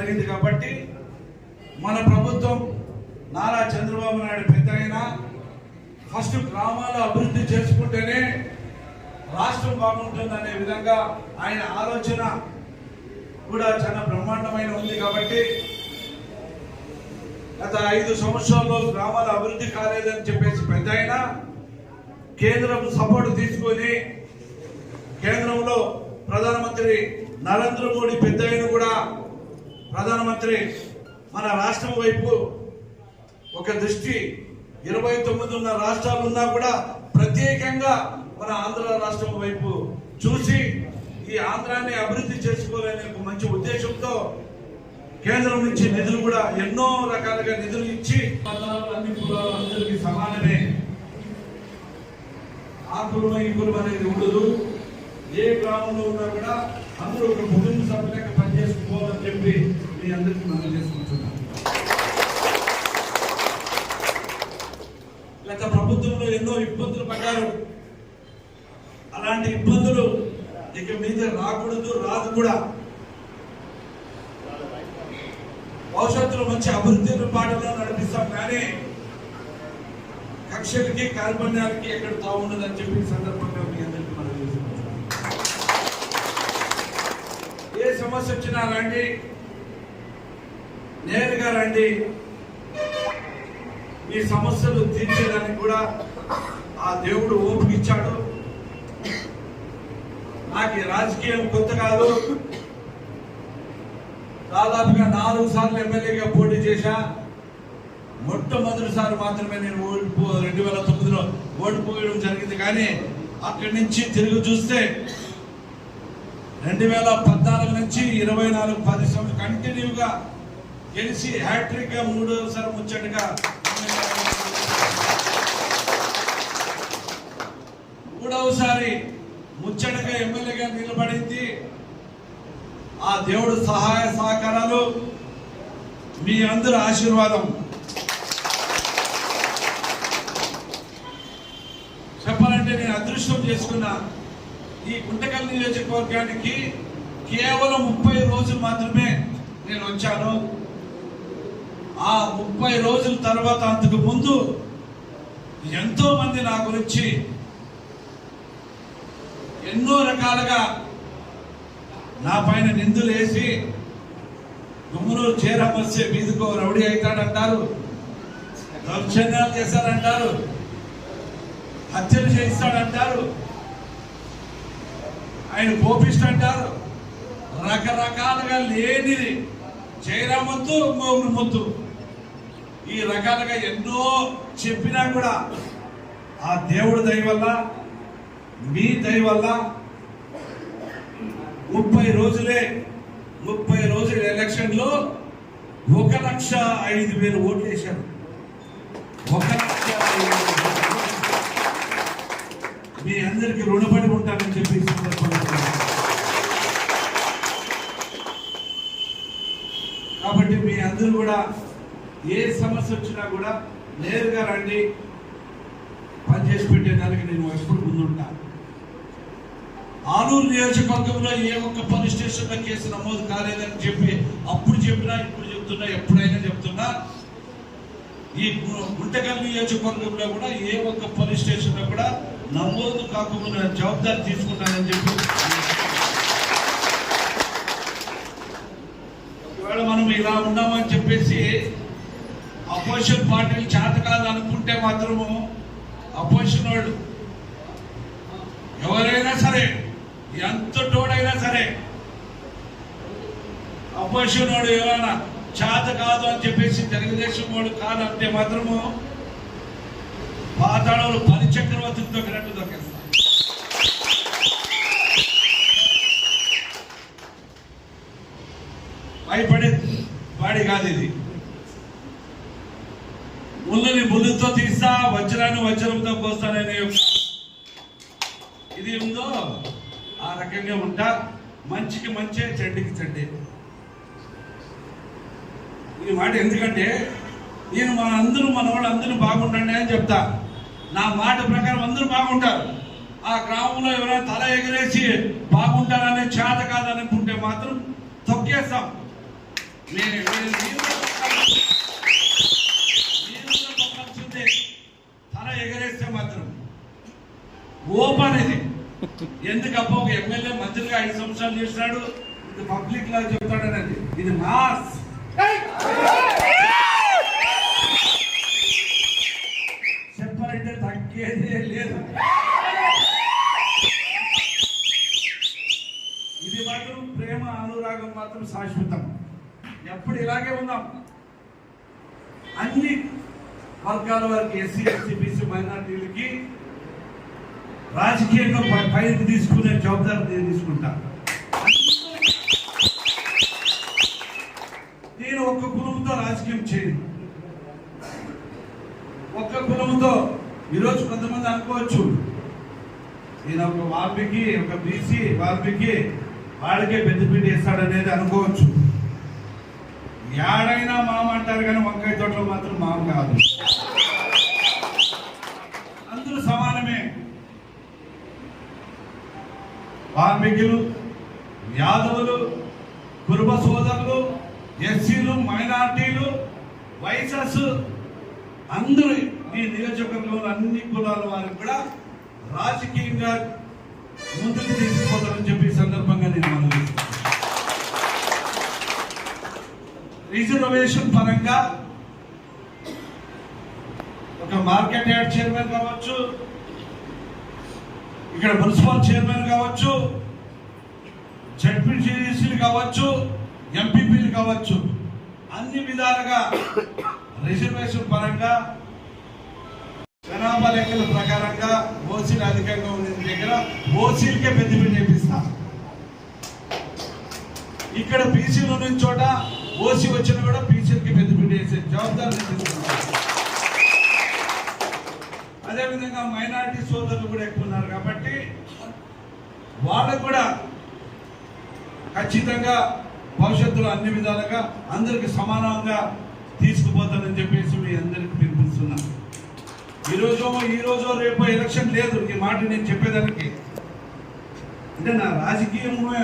జరిగింది కాబట్టి మన ప్రభుత్వం నారా చంద్రబాబు నాయుడు పెద్దయినా ఫస్ట్ గ్రామాలు అభివృద్ధి చేసుకుంటేనే రాష్ట్రం బాగుంటుందనే విధంగా ఆయన ఆలోచన కూడా చాలా బ్రహ్మాండమైన ఉంది కాబట్టి గత ఐదు సంవత్సరాల్లో గ్రామాల అభివృద్ధి కాలేదని చెప్పేసి పెద్ద అయినా కేంద్రం సపోర్ట్ తీసుకొని కేంద్రంలో ప్రధానమంత్రి నరేంద్ర మోడీ పెద్ద కూడా ప్రధానమంత్రి మన రాష్ట్రం వైపు ఒక దృష్టి ఇరవై తొమ్మిది ఉన్న రాష్ట్రాలు ఉన్నా కూడా ప్రత్యేకంగా మన ఆంధ్ర రాష్ట్రం వైపు చూసి ఈ ఆంధ్రాన్ని అభివృద్ధి చేసుకోవాలనే ఒక మంచి ఉద్దేశంతో కేంద్రం నుంచి నిధులు కూడా ఎన్నో రకాలుగా నిధులు ఇచ్చి అన్ని కులాలు అందరికీ సమానమే. ఆ కులం ఈ కులం అనేది ఉండదు. ఏ గ్రామంలో ఉన్నా కూడా అందరూ ఒక కుటుంబ సభ్యులకు చేసుకోవాలని చెప్పి మీ అందరికీ మనం చేసుకుంటున్నాను గత ప్రభుత్వంలో ఎన్నో ఇబ్బందులు పడ్డారు. అలాంటి ఇబ్బందులు ఇక మీద రాకూడదు రాదు కూడా. భవిష్యత్తులో మంచి అభివృద్ధి పాటలో నడిపిస్తాం కానీ కక్షలకి కార్పణ్యాలకి ఎక్కడ తావుండదని చెప్పి సందర్భంగా మీ అందరికీ మనం చేసుకుంటున్నాం ఏ సమస్య వచ్చినా రండి. నేరుగా రండి. మీ సమస్యలు తీర్చేదానికి కూడా ఆ దేవుడు ఓపిక ఇచ్చాడు నాకు రాజకీయం కొత్త కాదు. దాదాపుగా నాలుగు సార్లు ఎమ్మెల్యేగా పోటీ చేశా. మొట్టమొదటిసారి మాత్రమే నేను ఓడిపో రెండు వేల తొమ్మిదిలో ఓడిపోయడం జరిగింది. కానీ అక్కడి నుంచి తిరిగి చూస్తే రెండు వేల పద్నాలుగు నుంచి ఇరవై నాలుగు పది సంవత్సరాలు కంటిన్యూగా గెలిచి హ్యాట్రిక్గా మూడోసారి ముచ్చటగా మూడవసారి ముచ్చటగా ఎమ్మెల్యేగా నిలబడింది. ఆ దేవుడు సహాయ సహకారాలు మీ అందరి ఆశీర్వాదం. చెప్పాలంటే నేను అదృష్టం చేసుకున్నా. ఈ గుంటకల్ నియోజకవర్గానికి కేవలం ముప్పై రోజులు మాత్రమే నేను వచ్చాను. ఆ ముప్పై రోజుల తర్వాత అంతకు ముందు ఎంతో మంది నా గురించి ఎన్నో రకాలుగా నా పైన నిందులు వేసి గుమ్మనూరు చేరం వస్తే మీదుకో రౌడీ అవుతాడంటారు. దౌర్జన్యాలు చేశారంటారు. హత్యలు చేయిస్తాడంటారు. ఆయన కోపిస్ట్ అంటారు. రకరకాలుగా లేనిది జయరామొద్దు ఇంకొకరు ఈ రకాలుగా ఎన్నో చెప్పినా కూడా ఆ దేవుడి దయ వల్ల మీ దయ వల్ల ముప్పై రోజులే ముప్పై రోజుల ఎలక్షన్లో ఒక లక్ష ఐదు వేలు ఓట్లు వేశారు. ఒక లక్ష ఐదు వేల ఓట్లు. మీ అందరికీ రుణపడి ఉంటానని చెప్పి కాబట్టి మీ అందరూ కూడా ఏ సమస్య వచ్చినా కూడా నేరుగా రండి పనిచేసి పెట్టేదానికి నేను ఎప్పుడు ముందుంటా. ఆలూరు నియోజకవర్గంలో ఏ ఒక్క పోలీస్ స్టేషన్లో కేసు నమోదు కాలేదని చెప్పి అప్పుడు చెప్పినా ఇప్పుడు చెప్తున్నా ఎప్పుడైనా చెప్తున్నా ఈ గు- గుంటకల్ నియోజకవర్గంలో కూడా ఏ ఒక్క పోలీస్ స్టేషన్లో కూడా నమోదు కాకుండా జవాబాదారి తీసుకుంటానని చెప్పి. ఒకవేళ మనం ఇలా ఉన్నామని చెప్పేసి అపోజిషన్ పార్టీలు చేత కాదు అనుకుంటే మాత్రము అపోజిషన్ వాళ్ళు ఎవరైనా సరే ఎంత తోడైనా సరే అపోజిషన్ వాడు ఎవరైనా చేత కాదు అని చెప్పేసి తెలుగుదేశం వాడు కాదు అంటే మాత్రము పాతాళంలో పది చక్రవర్తితో దొరికినట్టు దొరికేస్తారు భయపడే వాడి కాదు ఇది. ముళ్ళని ముళ్ళుతో తీస్తా వజ్రాన్ని వజ్రంతో పోస్తానని ఇది ఉందో? ఆ రకంగా ఉంటా. మంచికి మంచి చెడ్డికి చెడ్డి. ఈ మాట ఎందుకంటే నేను మన అందరూ మన వాళ్ళు అందరూ బాగుండండి అని చెప్తా. నా మాట ప్రకారం అందరూ బాగుంటారు. ఆ గ్రామంలో ఎవరైనా తల ఎగరేసి బాగుంటారనే చేత కాదనుకుంటే మాత్రం తొక్కేస్తాం. నేను తల ఎగరేస్తే మాత్రం ఓపెన్ అనేది. ఎందుకప్ప ఒక ఎమ్మెల్యే మంత్రిగా ఐదు సంవత్సరాలు చేసినాడు ఇది పబ్లిక్ లా చెప్తాడనేది. ఇది మాస్ చెప్పాలంటే తగ్గేదే లేదు ఇది మాత్రం ప్రేమ అనురాగం మాత్రం శాశ్వతం. ఎప్పుడు ఇలాగే ఉన్నాం అన్ని వర్గాల వారికి ఎస్సీ ఎస్సీ బీసీ మైనార్టీలకి రాజకీయంగా పైకి తీసుకునే జవాబాదారు నేను తీసుకుంటా. నేను ఒక్క కులంతో రాజకీయం చేయను. ఒక్క కులంతో ఈరోజు కొంతమంది అనుకోవచ్చు. నేను ఒక వార్పికి ఒక బీసీ వార్పికి వాడికే పెద్దపీట వేస్తాడనేది అనుకోవచ్చు. ఏడైనా మామ అంటారు కానీ వంకాయ తోటలో మాత్రం మామ కాదు. అందరూ సమానమే. వాల్మీకులు యాదవులు కురుబ సోదరులు ఎస్సీలు మైనార్టీలు వైసస్ అందరూ ఈ నియోజకవర్గంలో అన్ని కులాల వారికి కూడా రాజకీయంగా ముందుకు తీసుకుపోతారని చెప్పి సందర్భంగా నేను మనవి రిజర్వేషన్ పరంగా ఒక మార్కెట్ యార్డ్ చైర్మన్ కావచ్చు ఇక్కడ మున్సిపల్ చైర్మన్ కావచ్చు జడ్పీటీసీలు కావచ్చు ఎంపీపీలు కావచ్చు అన్ని విధాలుగా రిజర్వేషన్ పరంగా జనాభా లెక్కల ప్రకారంగా ఓసీలు అధికంగా ఉన్న దగ్గర ఓసీలకే పెద్దపీట చేపిస్తా ఇక్కడ బీసీలు ఉన్న చోట ఓసీ వచ్చిన కూడా బీసీలకి పెద్దపీట వేసే జవాబాదారి అదేవిధంగా మైనారిటీ సోదరులు కూడా ఎక్కువ ఉన్నారు కాబట్టి వాళ్ళకు కూడా ఖచ్చితంగా భవిష్యత్తులో అన్ని విధాలుగా అందరికి సమానంగా తీసుకుపోతానని చెప్పేసి మీ అందరికి పిలిపిస్తున్నాను ఈరోజు ఈరోజు రేపు ఎలక్షన్ లేదు. ఈ మాట నేను చెప్పేదానికి. అంటే నా రాజకీయమే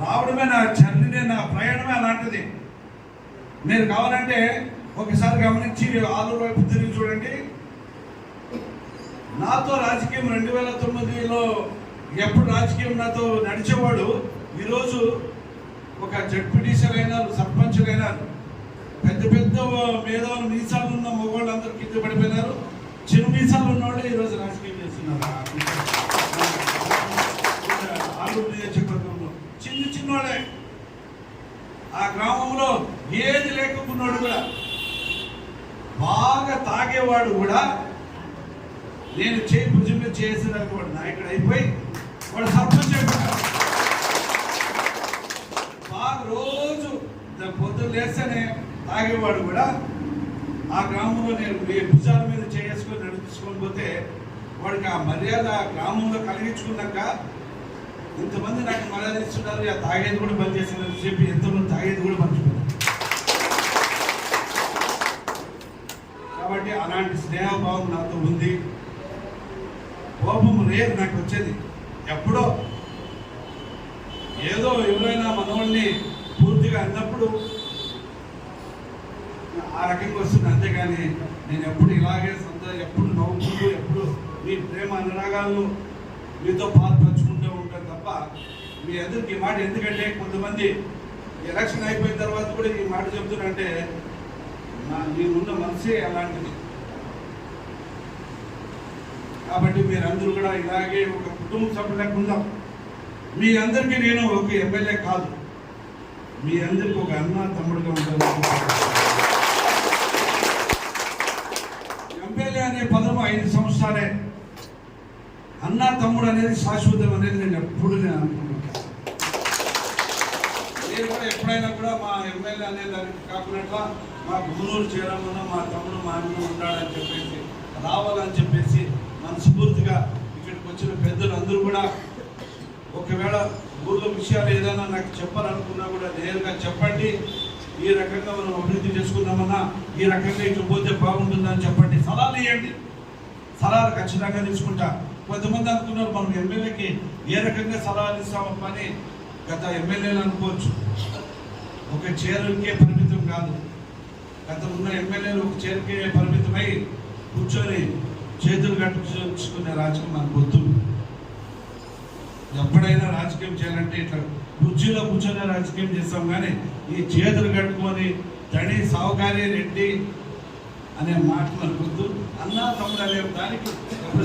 రావడమే నా చర్యనే నా ప్రయాణమే అలాంటిది. మీరు కావాలంటే ఒకసారి గమనించి ఆలూరు వైపు తిరిగి చూడండి. నాతో రాజకీయం రెండు వేల తొమ్మిదిలో ఎప్పుడు రాజకీయం నాతో నడిచేవాడు ఈరోజు ఒక జడ్పీటీసీలు అయినారు సర్పంచులు అయినారు పెద్ద పెద్ద మేధావులు మీసాలు ఉన్న మగవాళ్ళు అందరు కింద పడిపోయినారు. చిరు మీసాలు ఉన్నవాళ్ళు ఈరోజు రాజకీయం చేస్తున్నారు. ఆలూరు నియోజకవర్గంలో చిన్న చిన్నవాడే ఆ గ్రామంలో ఏది లేకున్నాడు కూడా బాగా తాగేవాడు కూడా నేను చేయి భుజం మీద చేసేదానికి వాడు నాయకుడు అయిపోయి వాడు సర్పంచ్ అయిపోయాడు. బాగా రోజు పొద్దున్న లేస్తేనే తాగేవాడు కూడా ఆ గ్రామంలో నేను మీ భుజాల మీద చేసుకొని నడిపించుకొని పోతే వాడికి ఆ మర్యాద గ్రామంలో కలిగించుకున్నాక ఇంతమంది నాకు మర్యాద ఇస్తున్నారు ఆ తాగేది కూడా బంద్ చేసిందని చెప్పి ఎంతమంది తాగేది కూడా మర్చిపోయారు కాబట్టి అలాంటి స్నేహభావం నాతో ఉంది. కోపం రేరు నాకు వచ్చేది. ఎప్పుడో ఏదో ఎవరైనా మనవాళ్ళని పూర్తిగా అన్నప్పుడు ఆ రకంగా వస్తుంది. అంతేగాని నేను ఎప్పుడు ఇలాగే సొంత ఎప్పుడు నవ్వుకుంటూ ఎప్పుడు మీ ప్రేమ అనురాగాలను మీతో పాల్పంచుకుంటూ ఉంటాను తప్ప మీ ఎదురుకి ఈ మాట ఎందుకంటే కొంతమంది ఎలక్షన్ అయిపోయిన తర్వాత కూడా ఈ మాట చెప్తున్నారంటే నా నేనున్న మనసే అలాంటిది. కాబట్టి మీరందరూ కూడా ఇలాగే ఒక కుటుంబ సభ్యులకు ఉందాం. మీ అందరికీ నేను ఒక ఎమ్మెల్యే కాదు. మీ అందరికీ ఒక అన్న తమ్ముడుగా ఉంటాను ఎమ్మెల్యే అనే పదం ఐదు సంవత్సరాలే. అన్న తమ్ముడు అనేది శాశ్వతం అనేది నేను ఎప్పుడు నేను అనుకున్నాను నేను కూడా ఎప్పుడైనా కూడా మా ఎమ్మెల్యే అనే దానికి కాకుండా మా గుమ్మనూరు చేరమన్న మా తమ్ముడు మా అన్న ఉన్నాడని చెప్పేసి రావాలని చెప్పేసి మనస్ఫూర్తిగా ఇక్కడికి వచ్చిన పెద్దలు అందరూ కూడా ఒకవేళ ఊర్లో విషయాలు ఏదైనా నాకు చెప్పాలనుకున్నా కూడా నేరుగా చెప్పండి. ఈ రకంగా మనం అభివృద్ధి చేసుకుందామన్నా ఈ రకంగా ఇట్లా పోతే బాగుంటుందని చెప్పండి. సలహాలు ఇవ్వండి. సలహాలు ఖచ్చితంగా తీసుకుంటా. కొంతమంది అనుకున్నారు మనం ఎమ్మెల్యేకి ఏ రకంగా సలహాలు ఇస్తామప్ప అని గత ఎమ్మెల్యేలు అనుకోవచ్చు. ఒక చీరకే పరిమితం కాదు. గత ఉన్న ఎమ్మెల్యేలు ఒక చీరకే పరిమితమై కూర్చొని చేతులు కట్టుకునే రాజకీయం మనకు వద్దు. ఎప్పుడైనా రాజకీయం చేయాలంటే ఇట్లా కుర్చీలో కూర్చొని రాజకీయం చేస్తాం కానీ ఈ చేతులు కట్టుకొని తడి సావుకారి రెడ్డి అనే మాట మనకు వద్దు. అన్నా తమ్ముడు అనే దానికి ఎప్పుడు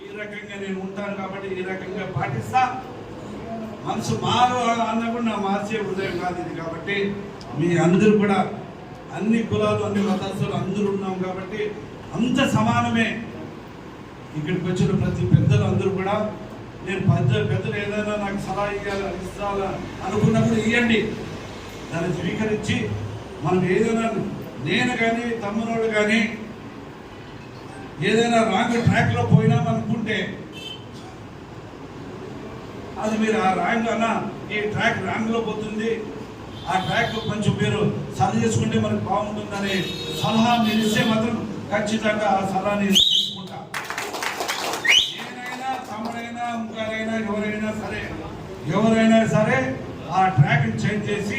ఈ రకంగా నేను ఉంటాను కాబట్టి ఈ రకంగా పాటిస్తా. మనసు మారు అన్న కూడా నా మార్చే హృదయం కాదు ఇది కాబట్టి మీ అందరూ కూడా అన్ని కులాలు అన్ని మతస్థులు అందరూ ఉన్నాం కాబట్టి అంత సమానమే. ఇక్కడికి వచ్చిన ప్రతి పెద్దలు అందరూ కూడా నేను పెద్ద పెద్దలు ఏదైనా నాకు సలహా ఇవ్వాలి ఇస్తాలా అనుకున్నప్పుడు ఇవ్వండి దాన్ని స్వీకరించి మనం ఏదైనా నేను కానీ తమ్మునోడు కానీ ఏదైనా రాంగ్ ట్రాక్లో పోయినాం అనుకుంటే అది మీరు ఆ రాంగ్ అన్న ఈ ట్రాక్ రాంగ్లో పోతుంది. ఆ ట్రాక్ కొంచెం మీరు సరి చేసుకుంటే మనకు బాగుంటుందని సలహా మీరు ఇస్తే మాత్రం ఖచ్చితంగా ఆ సలహాని తీసుకుంటా. నేనైనా తమ్ముడైనా ఇంకారైనా ఎవరైనా సరే ఎవరైనా సరే ఆ ట్రాక్ చేంజ్ చేసి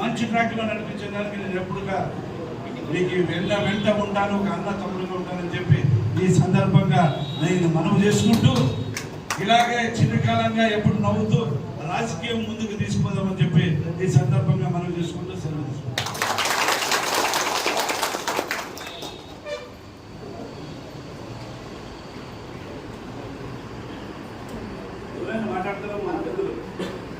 మంచి ట్రాక్లో నడిపించడానికి నేను ఎప్పుడుగా నీకు వెళ్ళ వెంట ఉంటాను ఒక అన్న తమ్ముడుగా ఉంటానని చెప్పి ఈ సందర్భంగా నేను మనవి చేసుకుంటూ ఇలాగే చిన్నకాలంగా ఎప్పుడు నవ్వుతూ రాజకీయం ముందుకు తీసుకుపోదామని చెప్పి ఈ సందర్భంగా